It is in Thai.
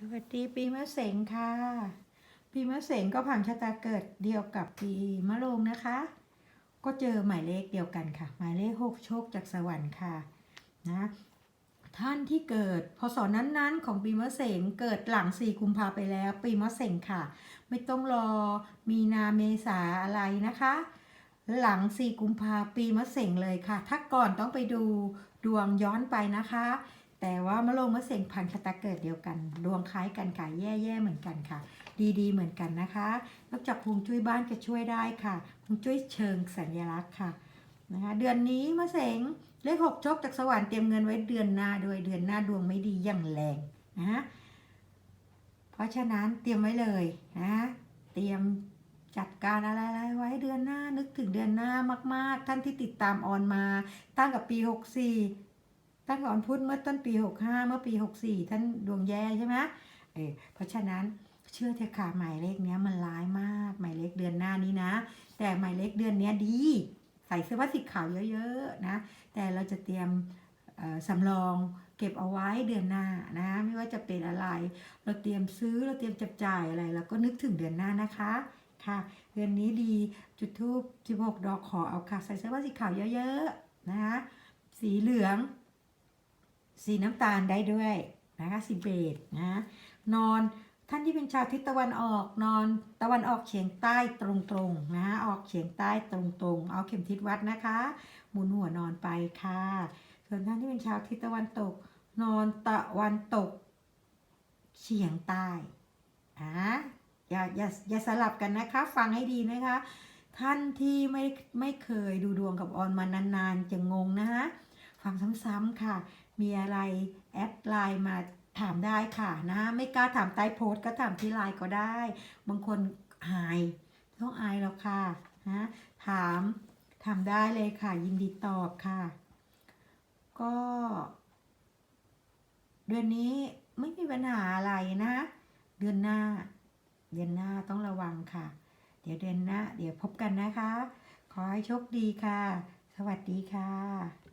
สวัสดีปีมะเสงค่ะ ปีมะเสงก็ผังชะตาเกิดเดียวกับปีมะโรงนะคะ ก็เจอหมายเลขเดียวกันค่ะ หมายเลขหกโชคจากสวรรค์ค่ะนะท่านที่เกิดพศนั้นๆ ของปีมะเสงเกิดหลังสี่กุมภาไปแล้ว ปีมะเสงค่ะ ไม่ต้องรอมีนาเมษาอะไรนะคะ หลังสี่กุมภาปีมะเสงเลยค่ะ ถ้าก่อนต้องไปดูดวงย้อนไปนะคะ แต่ว่ามะโรงมะเสงพันชะตาเกิดเดียวกัน ดวงคล้ายกันค่ะ แย่ๆเหมือนกันค่ะ ดีๆ เหมือนกันนะคะ นอกจากฮวงจุ้ยบ้านจะช่วยได้ค่ะฮวงจุ้ยเชิงสัญลักษณ์ค่ะนะคะ เดือนนี้มะเสงเลขหกโชคจากสวรรค์เตรียมเงินไว้เดือนหน้าโดยเดือนหน้าดวงไม่ดีอย่างแรงนะเพราะฉะนั้นเตรียมไว้เลยนะเตรียมจัดการอะไรๆไว้เดือนหน้านึกถึงเดือนหน้ามาก ๆ ท่านที่ติดตามออนมา ตั้งกับปี 64 ตั้งแต่วันพุธเมื่อต้นปี 65 เมื่อปี 64 ท่านดวงแย่ใช่ไหมเออเพราะฉะนั้นเชื่อเถอะค่ะหมายเลขเนี้ยมันร้ายมาก หมายเลขเดือนหน้านี้นะ แต่หมายเลขเดือนเนี้ยดี ใส่เสื้อผ้าสีขาวเยอะๆนะ แต่เราจะเตรียมสำรองเก็บเอาไว้เดือนหน้านะ ไม่ว่าจะเป็นอะไร เราเตรียมซื้อเราเตรียมจับจ่ายอะไร แล้วก็นึกถึงเดือนหน้านะคะค่ะ เดือนนี้ดีจุดทูบ16 ดอกขอเอาค่ะ ใส่เสื้อผ้าสีขาวเยอะๆนะคะสีเหลือง สีน้ำตาลได้ด้วยนะคะสีเบจนะนอนท่านที่เป็นชาวทิศตะวันออกนอนตะวันออกเฉียงใต้ตรงๆนะออกเฉียงใต้ตรงๆ เอาเข็มทิศวัดนะคะหมุนหัวนอนไปค่ะ ส่วนท่านที่เป็นชาวทิศตะวันตก นอนตะวันตก เฉียงใต้อ่าอย่าอย่าอย่าสลับกันนะคะ ฟังให้ดีนะคะ ท่านที่ไม่ไม่เคยดูดวงกับออนมานานๆจะงงนะคะฟังซ้ำๆค่ะ มีอะไรแอดไลน์มาถามได้ค่ะนะไม่กล้าถามใต้โพสต์ก็ถามที่ไลน์ก็ได้ บางคนอายต้องอายแล้วค่ะนะถามถามได้เลยค่ะ ยินดีตอบค่ะ ก็ เดือนนี้ไม่มีปัญหาอะไรนะ เดือนหน้า เดือนหน้าต้องระวังค่ะ เดี๋ยวเดือนหน้า เดี๋ยวพบกันนะคะ ขอให้โชคดีค่ะ สวัสดีค่ะ